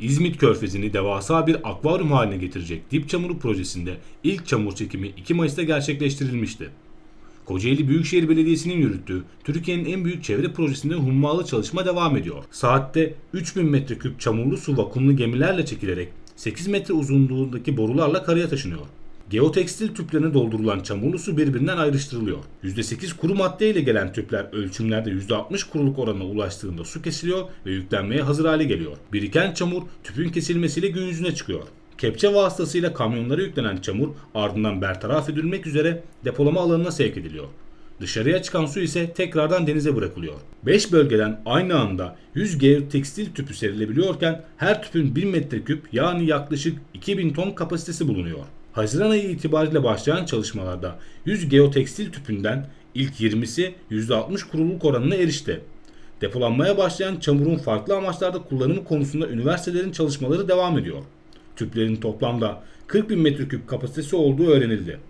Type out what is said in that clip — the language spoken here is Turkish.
İzmit Körfezi'ni devasa bir akvaryum haline getirecek dip çamuru projesinde ilk çamur çekimi 2 Mayıs'ta gerçekleştirilmişti. Kocaeli Büyükşehir Belediyesi'nin yürüttüğü Türkiye'nin en büyük çevre projesinde hummalı çalışma devam ediyor. Saatte 3000 metreküp çamurlu su vakumlu gemilerle çekilerek 8 metre uzunluğundaki borularla karaya taşınıyor. Geotekstil tüplerine doldurulan çamurlu su birbirinden ayrıştırılıyor. %8 kuru madde ile gelen tüpler ölçümlerde %60 kuruluk oranına ulaştığında su kesiliyor ve yüklenmeye hazır hale geliyor. Biriken çamur tüpün kesilmesiyle gün yüzüne çıkıyor. Kepçe vasıtasıyla kamyonlara yüklenen çamur ardından bertaraf edilmek üzere depolama alanına sevk ediliyor. Dışarıya çıkan su ise tekrardan denize bırakılıyor. 5 bölgeden aynı anda 100 geotekstil tüpü serilebiliyorken her tüpün 1000 metreküp yani yaklaşık 2000 ton kapasitesi bulunuyor. Haziran ayı itibariyle başlayan çalışmalarda 100 geotekstil tüpünden ilk 20'si %60 kuruluk oranına erişti. Depolanmaya başlayan çamurun farklı amaçlarda kullanımı konusunda üniversitelerin çalışmaları devam ediyor. Tüplerin toplamda 40 bin metreküp kapasitesi olduğu öğrenildi.